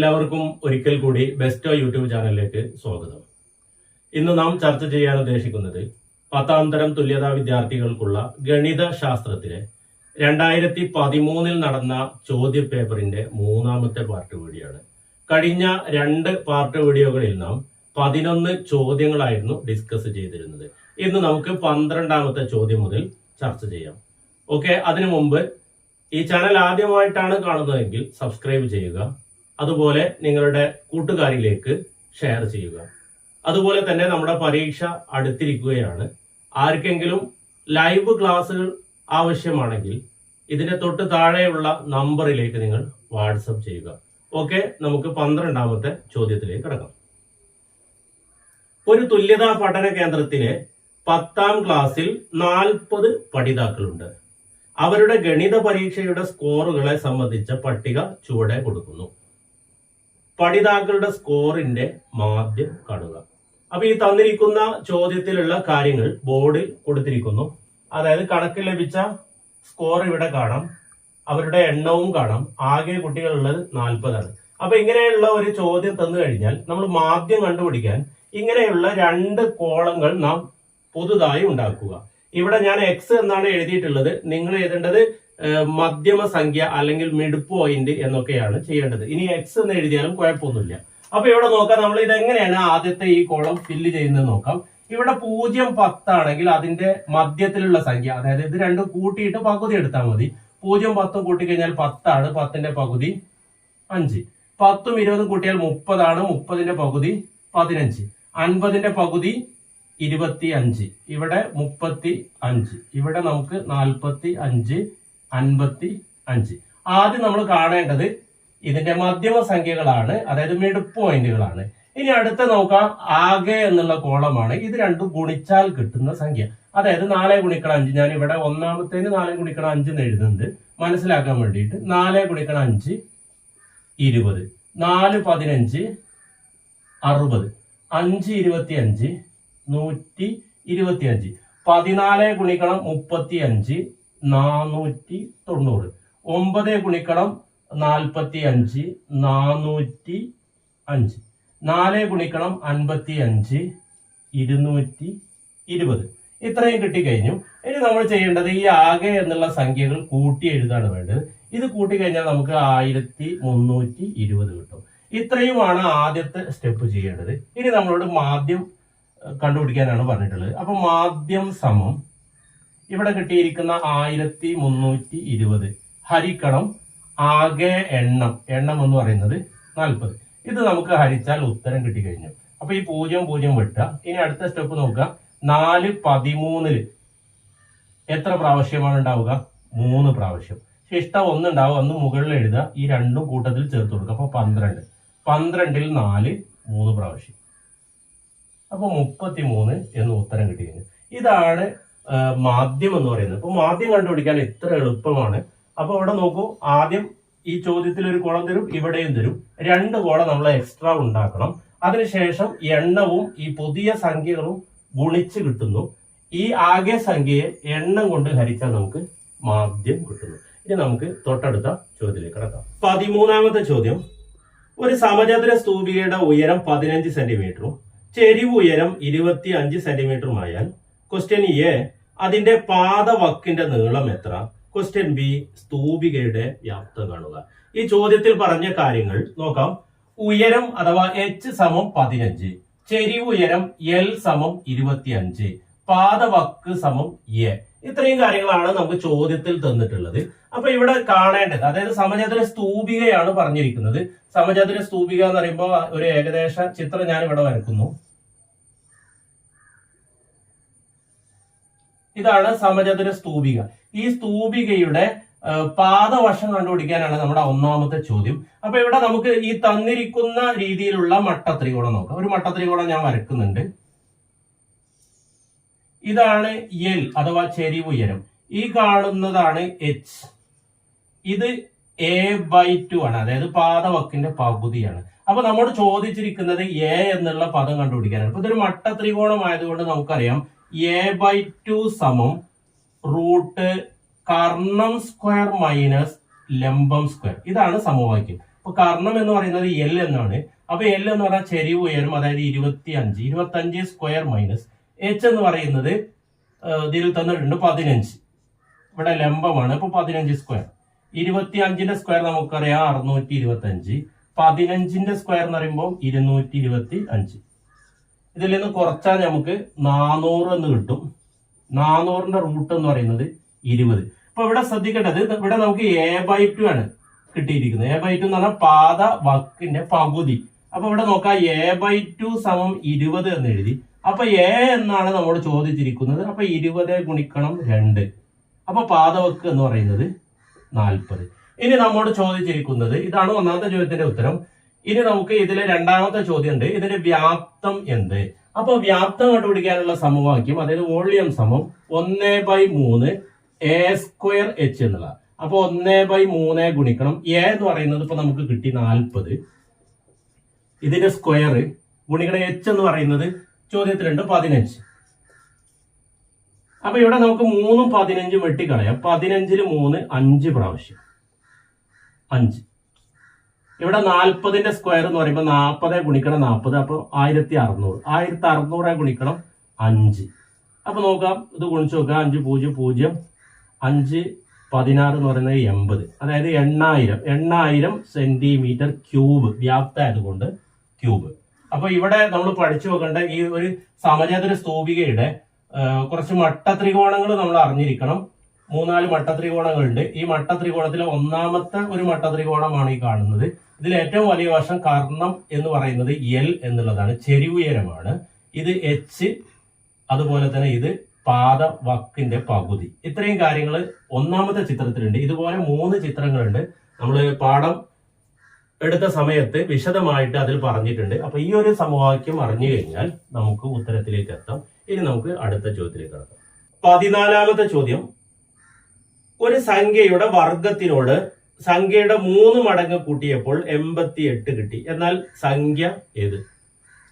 എല്ലാവർക്കും ഒരിക്കൽ കൂടി ബെസ്റ്റോ യൂട്യൂബ് ചാനലിലേക്ക് സ്വാഗതം. ഇന്ന് നാം ചർച്ച ചെയ്യാൻ ഉദ്ദേശിക്കുന്നത് പത്താം തരം തുല്യതാ വിദ്യാർത്ഥികൾക്കുള്ള ഗണിത ശാസ്ത്രത്തിലെ രണ്ടായിരത്തി പതിമൂന്നിൽ നടന്ന ചോദ്യ പേപ്പറിന്റെ മൂന്നാമത്തെ പാർട്ട് വീഡിയോയാണ് കഴിഞ്ഞ രണ്ട് പാർട്ട് വീഡിയോകളിൽ നാം പതിനൊന്ന് ചോദ്യങ്ങളായിരുന്നു ഡിസ്കസ് ചെയ്തിരുന്നത്. ഇന്ന് നമുക്ക് പന്ത്രണ്ടാമത്തെ ചോദ്യം മുതൽ ചർച്ച ചെയ്യാം. ഓക്കെ അതിനു മുമ്പ് ഈ ചാനൽ ആദ്യമായിട്ടാണ് കാണുന്നതെങ്കിൽ സബ്സ്ക്രൈബ് ചെയ്യുക അതുപോലെ നിങ്ങളുടെ കൂട്ടുകാരിലേക്ക് ഷെയർ ചെയ്യുക. അതുപോലെ തന്നെ നമ്മുടെ പരീക്ഷ അടുത്തിരിക്കുകയാണ്. ആർക്കെങ്കിലും ലൈവ് ക്ലാസ്സുകൾ ആവശ്യമാണെങ്കിൽ ഇതിന്റെ തൊട്ട് താഴെയുള്ള നമ്പറിലേക്ക് നിങ്ങൾ വാട്സപ്പ് ചെയ്യുക. ഓക്കെ നമുക്ക് പന്ത്രണ്ടാമത്തെ ചോദ്യത്തിലേക്ക് കിടക്കാം. ഒരു തുല്യതാ പഠന കേന്ദ്രത്തിലെ പത്താം ക്ലാസ്സിൽ നാൽപ്പത് പഠിതാക്കളുണ്ട്. അവരുടെ ഗണിത പരീക്ഷയുടെ സ്കോറുകളെ സംബന്ധിച്ച പട്ടിക ചുവടെ കൊടുക്കുന്നു. പഠിതാക്കളുടെ സ്കോറിന്റെ മാധ്യം കാണുക. അപ്പൊ ഈ തന്നിരിക്കുന്ന ചോദ്യത്തിലുള്ള കാര്യങ്ങൾ ബോർഡിൽ കൊടുത്തിരിക്കുന്നു. അതായത് കണക്ക് ലഭിച്ച സ്കോർ ഇവിടെ കാണാം. അവരുടെ എണ്ണവും കാണാം. ആകെ കുട്ടികളുള്ളത് നാൽപ്പതാണ്. അപ്പൊ ഇങ്ങനെയുള്ള ഒരു ചോദ്യം തന്നു കഴിഞ്ഞാൽ നമ്മൾ മാധ്യം കണ്ടുപിടിക്കാൻ ഇങ്ങനെയുള്ള രണ്ട് കോളങ്ങൾ നാം പുതുതായി ഉണ്ടാക്കുക. ഇവിടെ ഞാൻ എക്സ് എന്നാണ് എഴുതിയിട്ടുള്ളത്. നിങ്ങൾ എഴുതേണ്ടത് മധ്യമ സംഖ്യ അല്ലെങ്കിൽ മിഡ് പോയിന്റ് എന്നൊക്കെയാണ് ചെയ്യേണ്ടത്. ഇനി എക്സ് എന്ന് എഴുതിയാലും കുഴപ്പമൊന്നുമില്ല. അപ്പൊ ഇവിടെ നോക്കാം നമ്മൾ ഇത് എങ്ങനെയാണ് ആദ്യത്തെ ഈ കോളം ഫില്ല് ചെയ്യുന്നത് നോക്കാം. ഇവിടെ പൂജ്യം പത്താണെങ്കിൽ അതിന്റെ മധ്യത്തിലുള്ള സംഖ്യ അതായത് ഇത് രണ്ടും കൂട്ടിയിട്ട് പകുതി എടുത്താൽ മതി. പൂജ്യം പത്തും കൂട്ടിക്കഴിഞ്ഞാൽ പത്താണ് പത്തിന്റെ പകുതി അഞ്ച്. പത്തും ഇരുപതും കൂട്ടിയാൽ മുപ്പതാണ് മുപ്പതിന്റെ പകുതി പതിനഞ്ച്. അൻപതിന്റെ പകുതി ഇരുപത്തി അഞ്ച് ഇവിടെ മുപ്പത്തി അഞ്ച് ഇവിടെ നമുക്ക് നാൽപ്പത്തി അഞ്ച് അൻപത്തി അഞ്ച് ആദ്യം നമ്മൾ കാണേണ്ടത് ഇതിന്റെ മധ്യമ സംഖ്യകളാണ് അതായത് മിഡ് പോയിന്റുകളാണ്. ഇനി അടുത്ത നോക്കാം ആകെ എന്നുള്ള കോളമാണ്. ഇത് രണ്ടും ഗുണിച്ചാൽ കിട്ടുന്ന സംഖ്യ. അതായത് നാല് ഗുണിക്കണം അഞ്ച്. ഞാൻ ഇവിടെ ഒന്നാമത്തേന് നാല് ഗുണിക്കണം അഞ്ച് എന്ന് എഴുതുന്നുണ്ട്. മനസ്സിലാക്കാൻ വേണ്ടിയിട്ട് നാല് ഗുണിക്കണം അഞ്ച് ഇരുപത്. നാല് പതിനഞ്ച് അറുപത്. അഞ്ച് ഇരുപത്തി അഞ്ച് നൂറ്റി ഇരുപത്തി അഞ്ച് പതിനാല് ഗുണിക്കണം മുപ്പത്തി അഞ്ച് നാനൂറ്റി തൊണ്ണൂറ് ഒമ്പത് ഗുണിക്കണം നാൽപ്പത്തി അഞ്ച് നാനൂറ്റി അഞ്ച് നാല് ഗുണിക്കണം അൻപത്തി അഞ്ച് ഇരുന്നൂറ്റി ഇരുപത് ഇത്രയും കിട്ടിക്കഴിഞ്ഞു. ഇനി നമ്മൾ ചെയ്യേണ്ടത് ഈ ആകെ എന്നുള്ള സംഖ്യകൾ കൂട്ടി എഴുതാണ് വേണ്ടത്. ഇത് കൂട്ടിക്കഴിഞ്ഞാൽ നമുക്ക് ആയിരത്തി മുന്നൂറ്റി ഇരുപത് കിട്ടും. ഇത്രയുമാണ് ആദ്യത്തെ സ്റ്റെപ്പ് ചെയ്യേണ്ടത്. ഇനി നമ്മളോട് മാധ്യം കണ്ടുപിടിക്കാനാണ് പറഞ്ഞിട്ടുള്ളത്. അപ്പൊ മാധ്യം സമം ഇവിടെ കിട്ടിയിരിക്കുന്ന ആയിരത്തി മുന്നൂറ്റി ഇരുപത് ഹരിക്കണം ആകെ എണ്ണം എണ്ണം എന്ന് പറയുന്നത് നാൽപ്പത്. ഇത് നമുക്ക് ഹരിച്ചാൽ ഉത്തരം കിട്ടിക്കഴിഞ്ഞു. അപ്പൊ ഈ പൂജ്യം പൂജ്യം വെട്ടുക. ഇനി അടുത്ത സ്റ്റെപ്പ് നോക്കുക. നാല് പതിമൂന്നിൽ എത്ര പ്രാവശ്യമാണ് ഉണ്ടാവുക? മൂന്ന് പ്രാവശ്യം. ശിഷ്ടം ഒന്നുണ്ടാവും. അന്ന് മുകളിൽ എഴുതുക. ഈ രണ്ടും കൂട്ടത്തിൽ ചേർത്ത് കൊടുക്കുക. അപ്പൊ പന്ത്രണ്ട്. പന്ത്രണ്ടിൽ നാല് മൂന്ന് പ്രാവശ്യം. അപ്പൊ മുപ്പത്തി മൂന്ന് എന്ന് ഉത്തരം കിട്ടിയിരുന്നു ഇതാണ് മാധ്യം എന്ന് പറയുന്നത്. അപ്പൊ മാധ്യം കണ്ടുപിടിക്കാൻ ഇത്ര എളുപ്പമാണ്. അപ്പൊ ഇവിടെ നോക്കൂ ആദ്യം ഈ ചോദ്യത്തിൽ ഒരു കുളം തരും ഇവിടെയും തരും. രണ്ട് കുളം നമ്മൾ എക്സ്ട്രാ ഉണ്ടാക്കണം. അതിനുശേഷം എണ്ണവും ഈ പുതിയ സംഖ്യകളും ഗുണിച്ച് കിട്ടുന്നു. ഈ ആകെ സംഖ്യയെ എണ്ണം കൊണ്ട് ഹരിച്ചാൽ നമുക്ക് മാധ്യം കിട്ടുന്നു. ഇനി നമുക്ക് തൊട്ടടുത്ത ചോദ്യത്തിലേക്ക് കടക്കാം. പതിമൂന്നാമത്തെ ചോദ്യം. ഒരു സമചതുര സ്തൂപികയുടെ ഉയരം പതിനഞ്ച് സെന്റിമീറ്ററും ചെരിവ് ഉയരം ഇരുപത്തി അഞ്ച് സെന്റിമീറ്ററുമായാൽ ക്വസ്റ്റ്യൻ എ അതിന്റെ പാദവക്കിന്റെ നീളം എത്ര? ക്വസ്റ്റ്യൻ ബി സ്തൂപികയുടെ വ്യാപ്തം കാണുക. ഈ ചോദ്യത്തിൽ പറഞ്ഞ കാര്യങ്ങൾ നോക്കാം. ഉയരം അഥവാ എച്ച് സമം പതിനഞ്ച് ചെരിവ് ഉയരം എൽ സമം ഇരുപത്തിയഞ്ച് പാദവക്ക് സമം എ ഇത്രയും കാര്യങ്ങളാണ് നമുക്ക് ചോദ്യത്തിൽ തന്നിട്ടുള്ളത്. അപ്പൊ ഇവിടെ കാണേണ്ടത് അതായത് സമചതുര സ്തൂപികയാണ് പറഞ്ഞിരിക്കുന്നത്. സമചതുര സ്തൂപിക എന്ന് പറയുമ്പോൾ ഒരു ഏകദേശ ചിത്രം ഞാൻ ഇവിടെ വരക്കുന്നു. ഇതാണ് സമചതുര സ്തൂപിക. ഈ സ്തൂപികയുടെ പാദവശം കണ്ടുപിടിക്കാനാണ് നമ്മുടെ ഒന്നാമത്തെ ചോദ്യം. അപ്പൊ ഇവിടെ നമുക്ക് ഈ തന്നിരിക്കുന്ന രീതിയിലുള്ള മട്ടത്രികോണം നോക്കാം. ഒരു മട്ടത്രികോണം ഞാൻ വരക്കുന്നുണ്ട്. ഇതാണ് എൽ അഥവാ ചെരിവ് ഉയരം. ഈ കാണുന്നതാണ് എച്ച് ഇത് എ ബൈ ടു ആണ്. അതായത് പാദവക്കിന്റെ പകുതിയാണ്. അപ്പൊ നമ്മോട് ചോദിച്ചിരിക്കുന്നത് എ എന്നുള്ള പദം കണ്ടുപിടിക്കാനാണ്. അപ്പൊ ഇതൊരു മട്ട ത്രികോണമായതുകൊണ്ട് നമുക്കറിയാം. എ ബൈ ടു സമം റൂട്ട് കർണം സ്ക്വയർ മൈനസ് ലംബം സ്ക്വയർ. ഇതാണ് സമവാക്യം. അപ്പൊ കർണം എന്ന് പറയുന്നത് എൽ എന്നാണ്. അപ്പൊ എൽ എന്ന് പറഞ്ഞാൽ ചെരിവ് ഉയരം അതായത് ഇരുപത്തി അഞ്ച് ഇരുപത്തി അഞ്ച് സ്ക്വയർ മൈനസ് എച്ച് എന്ന് പറയുന്നത് ഇതിൽ തന്നിട്ടുണ്ട് പതിനഞ്ച്. ഇവിടെ ലംബമാണ് ഇപ്പൊ പതിനഞ്ച് സ്ക്വയർ ഇരുപത്തി അഞ്ചിന്റെ സ്ക്വയർ നമുക്കറിയാം അറുന്നൂറ്റി ഇരുപത്തി അഞ്ച് പതിനഞ്ചിന്റെ സ്ക്വയർ എന്ന് പറയുമ്പോൾ ഇരുന്നൂറ്റി ഇരുപത്തി അഞ്ച് ഇതിൽ നിന്ന് കുറച്ചാൽ നമുക്ക് നാനൂറ് എന്ന് കിട്ടും. നാനൂറിന്റെ റൂട്ട് എന്ന് പറയുന്നത് ഇരുപത്. അപ്പൊ ഇവിടെ ശ്രദ്ധിക്കേണ്ടത് ഇവിടെ നമുക്ക് എ ബൈ ടു ആണ് കിട്ടിയിരിക്കുന്നത്. എ ബൈ ടു എന്ന് പറഞ്ഞാൽ പാത വക്കിന്റെ പകുതി. അപ്പൊ ഇവിടെ നോക്കാം എ ബൈ ടു സമം ഇരുപത് എന്ന് എഴുതി. അപ്പൊ എ എന്നാണ് നമ്മോട് ചോദിച്ചിരിക്കുന്നത്. അപ്പൊ ഇരുപത് ഗുണിക്കണം രണ്ട്. അപ്പൊ പാതവക്ക് എന്ന് പറയുന്നത് നാൽപ്പത്. ഇനി നമ്മോട് ചോദിച്ചിരിക്കുന്നത് ഇതാണ് ഒന്നാമത്തെ ചോദ്യത്തിന്റെ ഉത്തരം. ഇനി നമുക്ക് ഇതിലെ രണ്ടാമത്തെ ചോദ്യം ഉണ്ട് ഇതിന്റെ വ്യാപ്തം എന്ത്? അപ്പൊ വ്യാപ്തം കണ്ടുപിടിക്കാനുള്ള സമവാക്യം അതായത് വോളിയം സമം ഒന്ന് ബൈ മൂന്ന് എ സ്ക്വയർ എച്ച് എന്നുള്ള അപ്പൊ ഒന്ന് ബൈ മൂന്ന് ഗുണിക്കണം. എ എന്ന് പറയുന്നത് ഇപ്പൊ നമുക്ക് കിട്ടി നാൽപ്പത്. ഇതിന്റെ സ്ക്വയർ ഗുണിക്കണം എച്ച് എന്ന് പറയുന്നത് ചോദ്യത്തിലുണ്ട് പതിനഞ്ച്. അപ്പൊ ഇവിടെ നമുക്ക് മൂന്നും പതിനഞ്ചും വെട്ടിക്കളയാം. പതിനഞ്ചിൽ മൂന്ന് അഞ്ച് പ്രാവശ്യം. അഞ്ച്. ഇവിടെ നാൽപ്പതിന്റെ സ്ക്വയർ എന്ന് പറയുമ്പോൾ നാൽപ്പത് ഗുണിക്കണം നാൽപ്പത് അപ്പൊ ആയിരത്തി അറുന്നൂറ്. ആയിരത്തി അറുന്നൂറ് ഗുണിക്കണം അഞ്ച്. അപ്പൊ നോക്കാം ഇത് ഗുണിച്ച് നോക്കാം. അഞ്ച് പൂജ്യം പൂജ്യം. അഞ്ച് പതിനാറ് എന്ന് പറയുന്നത് എൺപത്. അതായത് എണ്ണായിരം. എണ്ണായിരം സെന്റിമീറ്റർ ക്യൂബ് വ്യാപ്തമായതുകൊണ്ട് ക്യൂബ്. അപ്പൊ ഇവിടെ നമ്മൾ പഠിച്ചു നോക്കേണ്ട ഈ ഒരു സമചതുര സ്തൂപികയുടെ കുറച്ച് മട്ട ത്രികോണങ്ങൾ നമ്മൾ അറിഞ്ഞിരിക്കണം. മൂന്നാൽ മട്ട ത്രികോണങ്ങളുണ്ട് ഈ മട്ട ത്രികോണത്തിലെ ഒന്നാമത്തെ ഒരു മട്ട ത്രികോണമാണ് ഈ കാണുന്നത്. ഇതിൽ ഏറ്റവും വലിയ വശം കർണം എന്ന് പറയുന്നത് എൽ എന്നുള്ളതാണ്. ചെരിവുയരമാണ്. ഇത് എച്ച് അതുപോലെ തന്നെ ഇത് പാദ വക്കിന്റെ പകുതി. ഇത്രയും കാര്യങ്ങൾ ഒന്നാമത്തെ ചിത്രത്തിലുണ്ട്. ഇതുപോലെ മൂന്ന് ചിത്രങ്ങളുണ്ട്. നമ്മൾ പാഠം എടുത്ത സമയത്ത് വിശദമായിട്ട് അതിൽ പറഞ്ഞിട്ടുണ്ട്. അപ്പൊ ഈ ഒരു സമവാക്യം അറിഞ്ഞു കഴിഞ്ഞാൽ നമുക്ക് ഉത്തരത്തിലേക്ക് എത്താം. ഇനി നമുക്ക് അടുത്ത ചോദ്യത്തിലേക്ക് കടക്കാം. പതിനാലാമത്തെ ചോദ്യം. ഒരു സംഖ്യയുടെ വർഗത്തിനോട് സംഖ്യയുടെ മൂന്ന് മടങ്ങ് കൂട്ടിയപ്പോൾ എൺപത്തി എട്ട് കിട്ടി. എന്നാൽ സംഖ്യ ഏത്?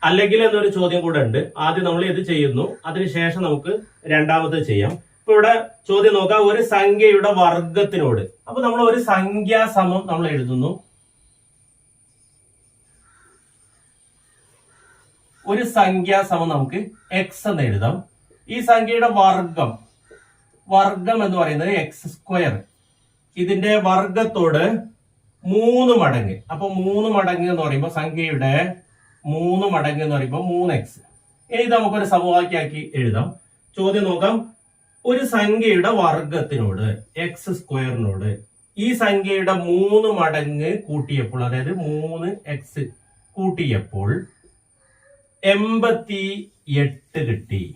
അല്ലെങ്കിൽ എന്നൊരു ചോദ്യം കൂടെ ഉണ്ട്. ആദ്യം നമ്മൾ ഇത് ചെയ്യുന്നു. അതിനുശേഷം നമുക്ക് രണ്ടാമത്തെ ചെയ്യാം. ഇപ്പൊ ഇവിടെ ചോദ്യം നോക്കാം. ഒരു സംഖ്യയുടെ വർഗത്തിനോട് അപ്പൊ നമ്മൾ ഒരു സംഖ്യാ സമം നമ്മൾ എഴുതുന്നു. ഒരു സംഖ്യാ സമം നമുക്ക് എക്സ് എന്ന് എഴുതാം. ഈ സംഖ്യയുടെ വർഗം വർഗം എന്ന് പറയുന്നത് എക്സ് സ്ക്വയർ ഇതിന്റെ വർഗത്തോട് മൂന്ന് മടങ്ങ്. അപ്പൊ മൂന്ന് മടങ്ങ് എന്ന് പറയുമ്പോൾ സംഖ്യയുടെ മൂന്ന് മടങ്ങ് എന്ന് പറയുമ്പോൾ മൂന്ന് എക്സ് ഇനി ഇത് നമുക്കൊരു സമവാക്യാക്കി എഴുതാം. ചോദ്യം നോക്കാം. ഒരു സംഖ്യയുടെ വർഗത്തിനോട് എക്സ് സ്ക്വയറിനോട് ഈ സംഖ്യയുടെ മൂന്ന് മടങ്ങ് കൂട്ടിയപ്പോൾ അതായത് മൂന്ന് എക്സ് കൂട്ടിയപ്പോൾ എൺപത്തി എട്ട് കിട്ടി.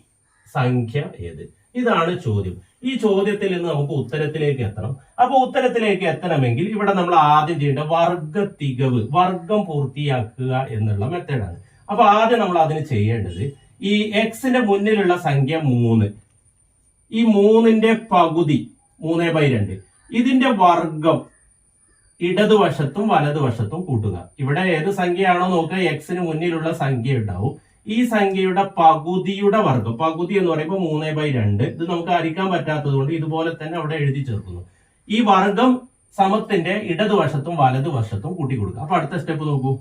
സംഖ്യ ഏത്? ഇതാണ് ചോദ്യം. ഈ ചോദ്യത്തിൽ നിന്ന് നമുക്ക് ഉത്തരത്തിലേക്ക് എത്തണം. അപ്പൊ ഉത്തരത്തിലേക്ക് എത്തണമെങ്കിൽ ഇവിടെ നമ്മൾ ആദ്യം ചെയ്യേണ്ട വർഗ തികവ് വർഗം പൂർത്തിയാക്കുക എന്നുള്ള മെത്തേഡാണ്. അപ്പൊ ആദ്യം നമ്മൾ അതിന് ചെയ്യേണ്ടത് ഈ എക്സിന്റെ മുന്നിലുള്ള സംഖ്യ മൂന്ന്. ഈ മൂന്നിന്റെ പകുതി മൂന്നേ ബൈ രണ്ട്. ഇതിന്റെ വർഗം ഇടതുവശത്തും വലതുവശത്തും കൂട്ടുക. ഇവിടെ ഏത് സംഖ്യയാണോ നോക്കുക എക്സിന് മുന്നിലുള്ള സംഖ്യ ഉണ്ടാവും. ഈ സംഖ്യയുടെ പകുതിയുടെ വർഗം പകുതി എന്ന് പറയുമ്പോൾ മൂന്ന് ബൈ രണ്ട് ഇത് നമുക്ക് ഹരിക്കാൻ പറ്റാത്തത് കൊണ്ട് ഇതുപോലെ തന്നെ അവിടെ എഴുതി ചേർക്കുന്നു. ഈ വർഗം സമത്തിന്റെ ഇടതുവശത്തും വലതുവശത്തും കൂട്ടി കൊടുക്കുക അപ്പൊ അടുത്ത സ്റ്റെപ്പ് നോക്കൂ.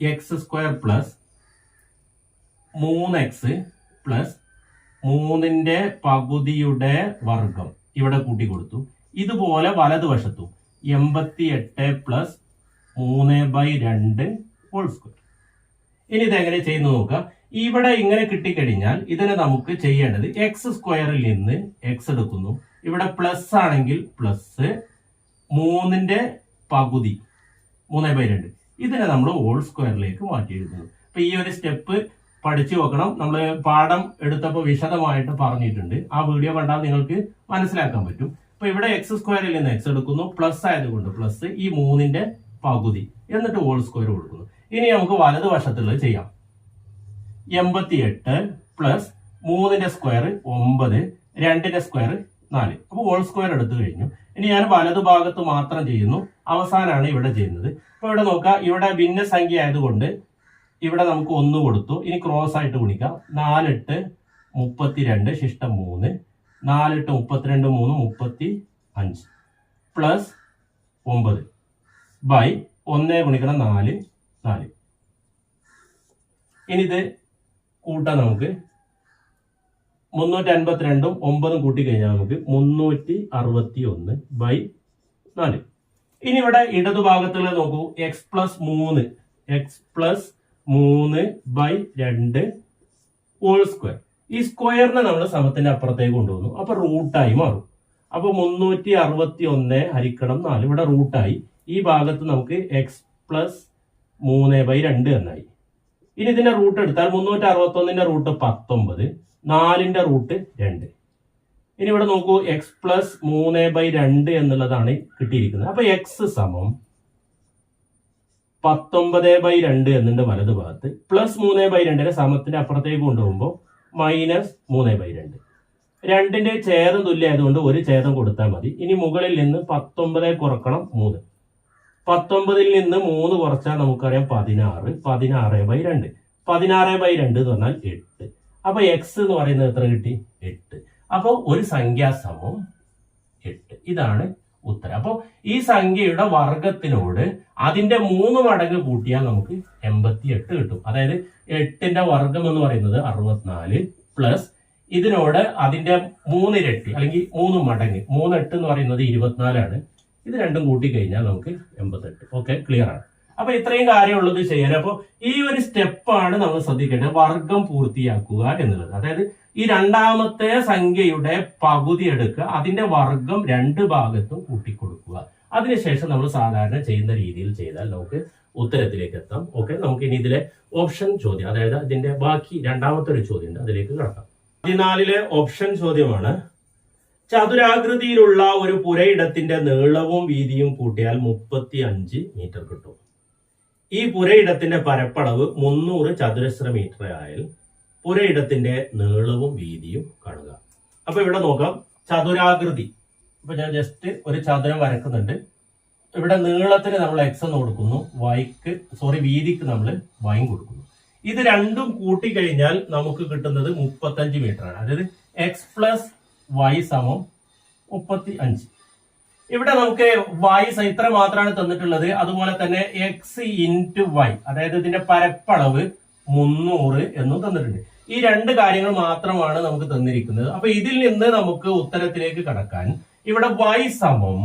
എക്സ് സ്ക്വയർ പ്ലസ് മൂന്ന് എക്സ് പ്ലസ് മൂന്നിന്റെ പകുതിയുടെ വർഗം ഇവിടെ കൂട്ടി കൊടുത്തു ഇതുപോലെ വലതുവശത്തും. എൺപത്തി എട്ട് പ്ലസ് മൂന്ന് ബൈ രണ്ട് ഹോൾ സ്ക്വയർ ഇനി ഇതെങ്ങനെ ചെയ്യുന്നു നോക്കാം. ഇവിടെ ഇങ്ങനെ കിട്ടിക്കഴിഞ്ഞാൽ ഇതിനെ നമുക്ക് ചെയ്യേണ്ടത് എക്സ് സ്ക്വയറിൽ നിന്ന് എക്സ് എടുക്കുന്നു. ഇവിടെ പ്ലസ് ആണെങ്കിൽ പ്ലസ് മൂന്നിന്റെ പകുതി മൂന്ന് ബൈ രണ്ട്. ഇതിനെ നമ്മൾ ഹോൾ സ്ക്വയറിലേക്ക് മാറ്റി എഴുതുന്നു അപ്പൊ ഈ ഒരു സ്റ്റെപ്പ് പഠിച്ചു നോക്കണം. നമ്മൾ പാഠം എടുത്തപ്പോൾ വിശദമായിട്ട് പറഞ്ഞിട്ടുണ്ട്. ആ വീഡിയോ കണ്ടാൽ നിങ്ങൾക്ക് മനസ്സിലാക്കാൻ പറ്റും. അപ്പൊ ഇവിടെ എക്സ് സ്ക്വയറിൽ നിന്ന് എക്സ് എടുക്കുന്നു പ്ലസ് ആയതുകൊണ്ട് പ്ലസ് ഈ മൂന്നിന്റെ പകുതി. എന്നിട്ട് ഹോൾ സ്ക്വയർ കൊടുക്കുന്നു. ഇനി നമുക്ക് വലതുവശത്തുള്ളത് ചെയ്യാം. എൺപത്തി എട്ട് പ്ലസ് മൂന്നിന്റെ സ്ക്വയർ ഒമ്പത് രണ്ടിന്റെ സ്ക്വയർ നാല്. അപ്പോൾ ഹോൾ സ്ക്വയർ എടുത്തു കഴിഞ്ഞു. ഇനി ഞാൻ വലതുഭാഗത്ത് മാത്രം ചെയ്യുന്നു. അവസാനമാണ് ഇവിടെ ചെയ്യുന്നത്. അപ്പൊ ഇവിടെ നോക്കാം. ഇവിടെ ഭിന്നസംഖ്യ ആയതുകൊണ്ട് ഇവിടെ നമുക്ക് ഒന്ന് കൊടുത്തു. ഇനി ക്രോസ് ആയിട്ട് ഗുണിക്കാം. നാലെട്ട് മുപ്പത്തിരണ്ട് ശിഷ്ടം മൂന്ന്. നാലെട്ട് മുപ്പത്തിരണ്ട് മൂന്ന് മുപ്പത്തി അഞ്ച് പ്ലസ് ഒമ്പത്. ബൈ ഒന്ന് ഗുണിക്കണം നാല് നാല്. ഇനി ഇത് കൂട്ടാൻ നമുക്ക്. മുന്നൂറ്റി അൻപത്തിരണ്ടും ഒമ്പതും കൂട്ടി കഴിഞ്ഞാൽ നമുക്ക് മുന്നൂറ്റി അറുപത്തി ഒന്ന് ബൈ നാല്. ഇനി ഇവിടെ ഇടതുഭാഗത്തുള്ള നോക്കൂ. എക്സ് പ്ലസ് മൂന്ന്. എക്സ് പ്ലസ് മൂന്ന് ബൈ രണ്ട് ഹോൾ സ്ക്വയർ ഈ സ്ക്വയറിനെ നമ്മൾ സമത്തിന്റെ അപ്പുറത്തേക്ക് കൊണ്ടുവന്നു. അപ്പൊ റൂട്ടായി മാറും. അപ്പൊ മുന്നൂറ്റി അറുപത്തി ഒന്ന് ഹരിക്കണം നാല്. ഇവിടെ റൂട്ടായി ഈ ഭാഗത്ത് നമുക്ക് എക്സ് പ്ലസ് മൂന്ന് ബൈ രണ്ട് എന്നായി. ഇനി ഇതിന്റെ റൂട്ട് എടുത്താൽ മുന്നൂറ്റി അറുപത്തി ഒന്നിന്റെ റൂട്ട് പത്തൊമ്പത് നാലിന്റെ റൂട്ട് രണ്ട്. ഇനി ഇവിടെ നോക്കൂ എക്സ് പ്ലസ് മൂന്ന് ബൈ രണ്ട് എന്നുള്ളതാണ് കിട്ടിയിരിക്കുന്നത്. അപ്പൊ എക്സ് സമം പത്തൊമ്പത് ബൈ രണ്ട് എന്നുണ്ട് വലത് ഭാഗത്ത് പ്ലസ് മൂന്ന് ബൈ രണ്ടിനെ സമത്തിന്റെ അപ്പുറത്തേക്ക് കൊണ്ടുപോകുമ്പോൾ മൈനസ് മൂന്ന് ബൈ രണ്ട്. രണ്ടിന്റെ ഛേദം തുല്യമായതുകൊണ്ട് ഒരു ഛേദം കൊടുത്താൽ മതി. ഇനി മുകളിൽ നിന്ന് പത്തൊമ്പത് കുറക്കണം മൂന്ന്. പത്തൊമ്പതിൽ നിന്ന് മൂന്ന് കുറച്ചാൽ നമുക്കറിയാം പതിനാറ്. പതിനാറ് ബൈ രണ്ട്. പതിനാറ് ബൈ രണ്ട് എന്ന് പറഞ്ഞാൽ എട്ട്. അപ്പൊ എക്സ് എന്ന് പറയുന്നത് എത്ര കിട്ടി? എട്ട്. അപ്പോൾ ഒരു സംഖ്യാസമം എട്ട്. ഇതാണ് ഉത്തരം. അപ്പോൾ ഈ സംഖ്യയുടെ വർഗത്തിനോട് അതിന്റെ മൂന്ന് മടങ്ങ് കൂട്ടിയാൽ നമുക്ക് എൺപത്തി എട്ട് കിട്ടും. അതായത് എട്ടിന്റെ വർഗം എന്ന് പറയുന്നത് അറുപത്തിനാല് പ്ലസ് ഇതിനോട് അതിന്റെ മൂന്നിരട്ടി അല്ലെങ്കിൽ മൂന്ന് മടങ്ങ് മൂന്നെട്ട് എന്ന് പറയുന്നത് ഇരുപത്തിനാലാണ്. ഇത് രണ്ടും കൂട്ടി കഴിഞ്ഞാൽ നമുക്ക് എൺപത്തെട്ട്. ഓക്കെ ക്ലിയർ ആണ്. അപ്പൊ ഇത്രയും കാര്യമുള്ളത് ചെയ്യാൻ. അപ്പോൾ ഈ ഒരു സ്റ്റെപ്പാണ് നമ്മൾ ശ്രദ്ധിക്കേണ്ടത്. വർഗം പൂർത്തിയാക്കുക എന്നുള്ളത്. അതായത് ഈ രണ്ടാമത്തെ സംഖ്യയുടെ പകുതി എടുക്കുക അതിന്റെ വർഗം രണ്ട് ഭാഗത്തും കൂട്ടിക്കൊടുക്കുക. അതിനുശേഷം നമ്മൾ സാധാരണ ചെയ്യുന്ന രീതിയിൽ ചെയ്താൽ നമുക്ക് ഉത്തരത്തിലേക്ക് എത്താം ഓക്കെ നമുക്ക് ഇനി ഇതിലെ ഓപ്ഷൻ ചോദ്യം അതായത് ഇതിന്റെ ബാക്കി രണ്ടാമത്തെ ഒരു ചോദ്യം ഉണ്ട് അതിലേക്ക് കിടക്കാം. പതിനാലിലെ ഓപ്ഷൻ ചോദ്യമാണ് ചതുരാകൃതിയിലുള്ള ഒരു പുരയിടത്തിന്റെ നീളവും വീതിയും കൂട്ടിയാൽ മുപ്പത്തി അഞ്ച് മീറ്റർ കിട്ടും. ഈ പുരയിടത്തിന്റെ പരപ്പളവ് മുന്നൂറ് ചതുരശ്ര മീറ്റർ ആയാൽ പുരയിടത്തിന്റെ നീളവും വീതിയും കാണുക. അപ്പൊ ഇവിടെ നോക്കാം ചതുരാകൃതി. അപ്പൊ ഞാൻ ജസ്റ്റ് ഒരു ചതുരം വരക്കുന്നുണ്ട്. ഇവിടെ നീളത്തിന് നമ്മൾ എക്സ് എന്ന് കൊടുക്കുന്നു. വൈക്ക് സോറി വീതിക്ക് നമ്മൾ വൈൻ കൊടുക്കുന്നു. ഇത് രണ്ടും കൂട്ടിക്കഴിഞ്ഞാൽ നമുക്ക് കിട്ടുന്നത് മുപ്പത്തഞ്ച് മീറ്റർ ആണ്. അതായത് എക്സ് പ്ലസ് വൈ സമം മുപ്പത്തി അഞ്ച് ഇവിടെ നമുക്ക് വൈ ഇത്ര മാത്രമാണ് തന്നിട്ടുള്ളത്. അതുപോലെ തന്നെ എക്സ് ഇന്റു വൈ അതായത് ഇതിന്റെ പരപ്പളവ് മുന്നൂറ് എന്നും തന്നിട്ടുണ്ട്. ഈ രണ്ട് കാര്യങ്ങൾ മാത്രമാണ് നമുക്ക് തന്നിരിക്കുന്നത്. അപ്പൊ ഇതിൽ നിന്ന് നമുക്ക് ഉത്തരത്തിലേക്ക് കടക്കാൻ ഇവിടെ വൈ സമം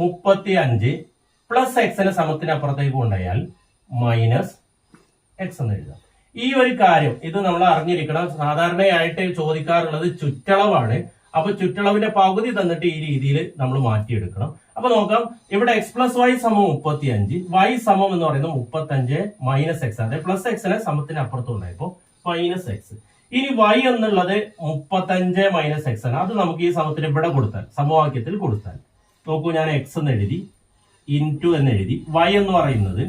മുപ്പത്തി അഞ്ച് പ്ലസ് എക്സിന് സമത്തിനപ്പുറത്തേക്ക് കൊണ്ടുപോയാൽ മൈനസ് എക്സ് എന്ന് എഴുതാം. ഈ ഒരു കാര്യം ഇത് നമ്മൾ അറിഞ്ഞിരിക്കണം. സാധാരണയായിട്ട് ചോദിക്കാറുള്ളത് ചുറ്റളവാണ്. അപ്പൊ ചുറ്റളവിന്റെ പകുതി തന്നിട്ട് ഈ രീതിയിൽ നമ്മൾ മാറ്റിയെടുക്കണം. അപ്പൊ നോക്കാം ഇവിടെ എക്സ് പ്ലസ് വൈ സമം മുപ്പത്തി അഞ്ച് വൈ സമം എന്ന് പറയുന്നത് മുപ്പത്തി അഞ്ച് മൈനസ് എക്സ് അതായത് പ്ലസ് എക്സിനെ സമത്തിന് അപ്പുറത്ത് ഉണ്ടായപ്പോ മൈനസ് എക്സ് ഇനി വൈ എന്നുള്ളത് മുപ്പത്തഞ്ച് മൈനസ് എക്സ് ആണ്. അത് നമുക്ക് ഈ സമത്തിന് ഇവിടെ കൊടുത്താൽ സമവാക്യത്തിൽ കൊടുത്താൽ. നോക്കൂ ഞാൻ എക്സ് എന്ന് എഴുതി ഇൻ ടു എന്ന് എഴുതി വൈ എന്ന് പറയുന്നത്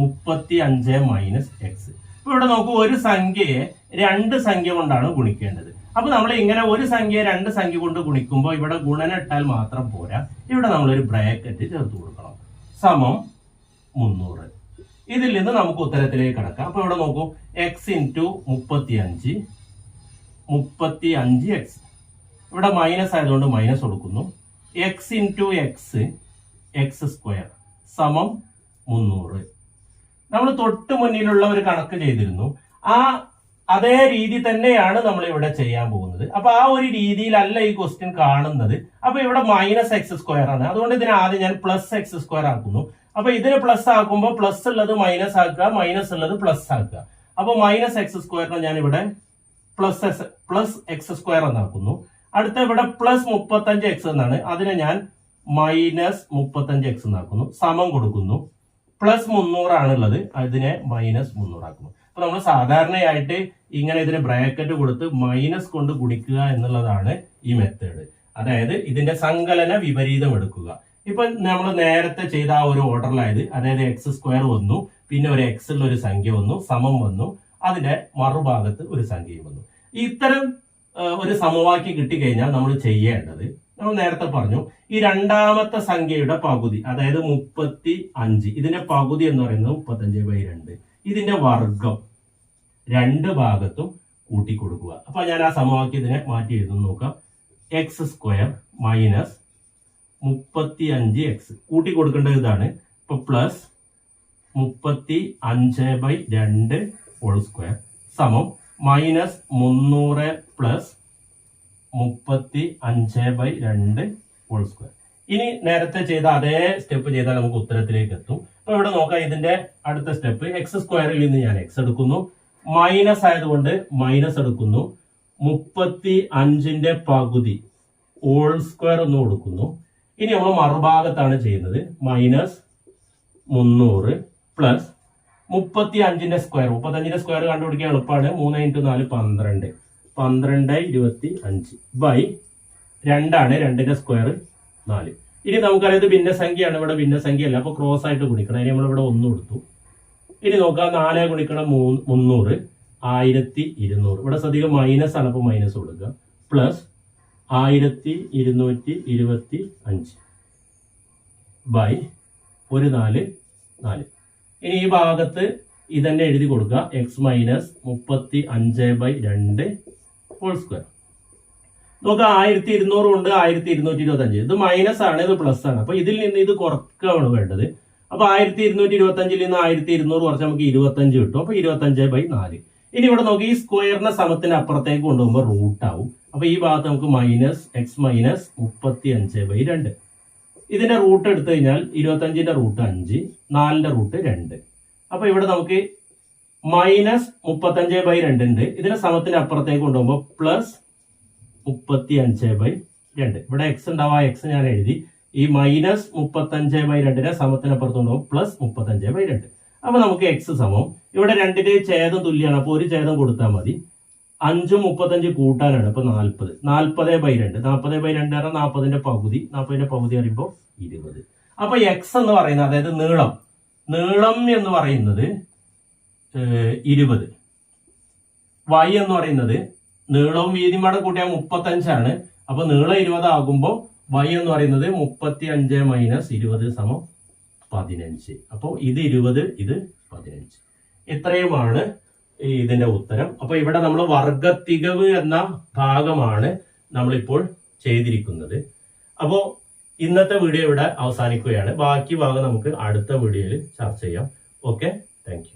മുപ്പത്തി അഞ്ച് മൈനസ് എക്സ് ഇപ്പൊ ഇവിടെ നോക്കൂ ഒരു സംഖ്യയെ രണ്ട് സംഖ്യ കൊണ്ടാണ് ഗുണിക്കേണ്ടത്. അപ്പൊ നമ്മൾ ഇങ്ങനെ ഒരു സംഖ്യയെ രണ്ട് സംഖ്യ കൊണ്ട് ഗുണിക്കുമ്പോൾ ഇവിടെ ഗുണനം ഇട്ടാൽ മാത്രം പോരാ. ഇവിടെ നമ്മളൊരു ബ്രാക്കറ്റ് ചേർത്ത് കൊടുക്കണം. സമം മുന്നൂറ്. ഇതിൽ നിന്ന് നമുക്ക് ഉത്തരത്തിലേക്ക് കടക്കാം. അപ്പൊ ഇവിടെ നോക്കൂ എക്സ് ഇന്റു മുപ്പത്തി അഞ്ച് മുപ്പത്തി അഞ്ച് എക്സ് ഇവിടെ മൈനസ് ആയതുകൊണ്ട് മൈനസ് കൊടുക്കുന്നു. X into X X square സമം മുന്നൂറ്. നമ്മൾ തൊട്ട് മുന്നിലുള്ള ഒരു കണക്ക് ചെയ്തിരുന്നു. ആ അതേ രീതി തന്നെയാണ് നമ്മൾ ഇവിടെ ചെയ്യാൻ പോകുന്നത്. അപ്പൊ ആ ഒരു രീതിയിലല്ല ഈ ക്വസ്റ്റ്യൻ കാണുന്നത്. അപ്പൊ ഇവിടെ മൈനസ് എക്സ് സ്ക്വയർ ആണ്. അതുകൊണ്ട് ഇതിനെ ആദ്യം ഞാൻ പ്ലസ് എക്സ് സ്ക്വയർ ആക്കുന്നു. അപ്പൊ ഇതിന് പ്ലസ് ആക്കുമ്പോൾ പ്ലസ് ഉള്ളത് മൈനസ് ആക്കുക മൈനസ് ഉള്ളത് പ്ലസ് ആക്കുക. അപ്പൊ മൈനസ് എക്സ് സ്ക്വയറിനെ ഞാൻ ഇവിടെ plus X plus X square എന്നാക്കുന്നു. അടുത്ത ഇവിടെ പ്ലസ് മുപ്പത്തഞ്ച് എക്സ് എന്നാണ്. അതിനെ ഞാൻ മൈനസ് മുപ്പത്തഞ്ച് എക്സ് എന്നാക്കുന്നു. സമം കൊടുക്കുന്നു. പ്ലസ് മുന്നൂറാണുള്ളത്. അതിനെ മൈനസ് മുന്നൂറാക്കുന്നു. അപ്പൊ നമ്മൾ സാധാരണയായിട്ട് ഇങ്ങനെ ഇതിന് ബ്രാക്കറ്റ് കൊടുത്ത് മൈനസ് കൊണ്ട് ഗുണിക്കുക എന്നുള്ളതാണ് ഈ മെത്തേഡ് അതായത് ഇതിന്റെ സങ്കലന വിപരീതം എടുക്കുക. ഇപ്പൊ നമ്മൾ നേരത്തെ ചെയ്ത ആ ഒരു ഓർഡറിലായത് അതായത് എക്സ് സ്ക്വയർ വന്നു. പിന്നെ ഒരു എക്സ് ഉള്ള ഒരു സംഖ്യ വന്നു. സമം വന്നു. അതിന്റെ മറുഭാഗത്ത് ഒരു സംഖ്യയും വന്നു. ഇത്തരം ഒരു സമവാക്യം കിട്ടിക്കഴിഞ്ഞാൽ നമ്മൾ ചെയ്യേണ്ടത് നമ്മൾ നേരത്തെ പറഞ്ഞു ഈ രണ്ടാമത്തെ സംഖ്യയുടെ പകുതി അതായത് മുപ്പത്തി അഞ്ച് ഇതിന്റെ പകുതി എന്ന് പറയുന്നത് മുപ്പത്തഞ്ച് ബൈ രണ്ട് ഇതിന്റെ വർഗം രണ്ട് ഭാഗത്തും കൂട്ടിക്കൊടുക്കുക. അപ്പൊ ഞാൻ ആ സമവാക്യത്തിനെ മാറ്റി എഴുതുന്നു നോക്കാം. എക്സ് സ്ക്വയർ മൈനസ് മുപ്പത്തി അഞ്ച് എക്സ് കൂട്ടി കൊടുക്കേണ്ടത് ഇതാണ്. ഇപ്പൊ പ്ലസ് മുപ്പത്തി അഞ്ച് ബൈ രണ്ട് ഹോൾ സ്ക്വയർ സമം മൈനസ് മുന്നൂറ് പ്ലസ് മുപ്പത്തി അഞ്ച് ബൈ രണ്ട് ഹോൾ സ്ക്വയർ ഇനി നേരത്തെ ചെയ്ത അതേ സ്റ്റെപ്പ് ചെയ്താൽ നമുക്ക് ഉത്തരത്തിലേക്ക് എത്തും. അപ്പൊ ഇവിടെ നോക്കാം ഇതിന്റെ അടുത്ത സ്റ്റെപ്പ് എക്സ് സ്ക്വയറിൽ നിന്ന് ഞാൻ എക്സ് എടുക്കുന്നു. മൈനസ് ആയതുകൊണ്ട് മൈനസ് എടുക്കുന്നു. മുപ്പത്തി അഞ്ചിന്റെ പകുതി ഹോൾ സ്ക്വയർ ഒന്ന് കൊടുക്കുന്നു. ഇനി നമ്മൾ മറുഭാഗത്താണ് ചെയ്യുന്നത്. മൈനസ് മുന്നൂറ് പ്ലസ് മുപ്പത്തി അഞ്ചിന്റെ സ്ക്വയർ മുപ്പത്തി അഞ്ചിന്റെ സ്ക്വയർ കണ്ടുപിടിക്കാൻ എളുപ്പമാണ്. മൂന്ന് ഇന്റു നാല് പന്ത്രണ്ട്. പന്ത്രണ്ട് ഇരുപത്തി അഞ്ച് ബൈ രണ്ടാണ് രണ്ടിന്റെ സ്ക്വയർ നാല്. ഇനി നമുക്കറിയാം ഇത് ഭിന്നസംഖ്യയാണ്. ഇവിടെ ഭിന്നസംഖ്യയല്ല. അപ്പൊ ക്രോസ് ആയിട്ട് ഗുണിക്കണം. അതിന് നമ്മളിവിടെ ഒന്ന് കൊടുത്തു. ഇനി നോക്കാം. നാല് ഗുണിക്കണം മൂന്ന് മുന്നൂറ്. ആയിരത്തി ഇരുന്നൂറ് ഇവിടെ ശ്രദ്ധിക്കുക. മൈനസ് ആണ്. അപ്പൊ മൈനസ് കൊടുക്കുക. പ്ലസ് ആയിരത്തി ഇരുന്നൂറ്റി ഇരുപത്തി അഞ്ച് ബൈ ഒരു നാല് നാല്. ഇനി ഈ ഭാഗത്ത് ഇതന്നെ എഴുതി കൊടുക്കുക. എക്സ് മൈനസ് മുപ്പത്തി അഞ്ച് ബൈ രണ്ട് ഹോൾ സ്ക്വയർ നോക്കുക ആയിരത്തി ഇരുന്നൂറ് കൊണ്ട് ആയിരത്തി ഇരുന്നൂറ്റി ഇരുപത്തി അഞ്ച് ഇത് മൈനസ് ആണ് ഇത് പ്ലസ് ആണ്. അപ്പൊ ഇതിൽ നിന്ന് ഇത് കുറക്കുകയാണ് വേണ്ടത്. അപ്പൊ ആയിരത്തി ഇരുന്നൂറ്റി ഇരുപത്തി അഞ്ചിൽ നിന്ന് ആയിരത്തി ഇരുന്നൂറ് കുറച്ച് നമുക്ക് ഇരുപത്തി അഞ്ച് കിട്ടും. അപ്പൊ ഇരുപത്തി അഞ്ച് ബൈ നാല്. ഇനി ഇവിടെ നോക്കി ഈ സ്ക്വയറിനെ സമത്തിന് അപ്പുറത്തേക്ക് കൊണ്ടുപോകുമ്പോൾ റൂട്ട് ആവും. അപ്പൊ ഈ ഭാഗത്ത് നമുക്ക് മൈനസ് എക്സ് മൈനസ് മുപ്പത്തി അഞ്ച് ബൈ രണ്ട്. ഇതിന്റെ റൂട്ട് എടുത്തു കഴിഞ്ഞാൽ ഇരുപത്തഞ്ചിന്റെ റൂട്ട് അഞ്ച് നാലിന്റെ റൂട്ട് രണ്ട്. അപ്പൊ ഇവിടെ നമുക്ക് മൈനസ് മുപ്പത്തഞ്ച് ബൈ രണ്ട് ഉണ്ട് ഇതിനെ സമത്തിന് അപ്പുറത്തേക്ക് കൊണ്ടുപോകുമ്പോൾ പ്ലസ് മുപ്പത്തി അഞ്ച് ബൈ രണ്ട്. ഇവിടെ എക്സ് ഉണ്ടാവുക എക്സ് ഞാൻ എഴുതി. ഈ മൈനസ് മുപ്പത്തഞ്ച് ബൈ രണ്ടിനെ സമത്തിനപ്പുറത്ത് കൊണ്ടുപോകും. പ്ലസ് മുപ്പത്തഞ്ച് ബൈ രണ്ട്. അപ്പൊ നമുക്ക് എക്സ് സമം. ഇവിടെ രണ്ടിന്റെ ഛേദം തുല്യമാണ് അപ്പൊ ഒരു ഛേദം കൊടുത്താൽ മതി. അഞ്ചും മുപ്പത്തഞ്ച് കൂട്ടാനാണ്. ഇപ്പൊ നാൽപ്പത്. നാൽപ്പത് ബൈ രണ്ട്. നാൽപ്പത് ബൈ രണ്ട് പറഞ്ഞാൽ നാൽപ്പതിന്റെ പകുതി. നാൽപ്പതിന്റെ പകുതി പറയുമ്പോൾ ഇരുപത്. അപ്പൊ എക്സ് എന്ന് പറയുന്നത് അതായത് നീളം. നീളം എന്ന് പറയുന്നത് ഇരുപത്. വൈ എന്ന് പറയുന്നത് നീളവും വീതിയും കൂടെ കൂട്ടിയാൽ മുപ്പത്തഞ്ചാണ്. അപ്പൊ നീളം ഇരുപത് ആകുമ്പോൾ വൈ എന്ന് പറയുന്നത് മുപ്പത്തി അഞ്ച് മൈനസ് ഇരുപത് സമം പതിനഞ്ച്. അപ്പോൾ ഇത് ഇരുപത് ഇത് പതിനഞ്ച്. ഇത്രയുമാണ് ഇതിന്റെ ഉത്തരം. അപ്പൊ ഇവിടെ നമ്മൾ വർഗത്തികവ് എന്ന ഭാഗമാണ് നമ്മളിപ്പോൾ ചെയ്തിരിക്കുന്നത്. അപ്പോൾ ഇന്നത്തെ വീഡിയോ ഇവിടെ അവസാനിക്കുകയാണ്. ബാക്കി ഭാഗം നമുക്ക് അടുത്ത വീഡിയോയിൽ ചർച്ച ചെയ്യാം. Okay thank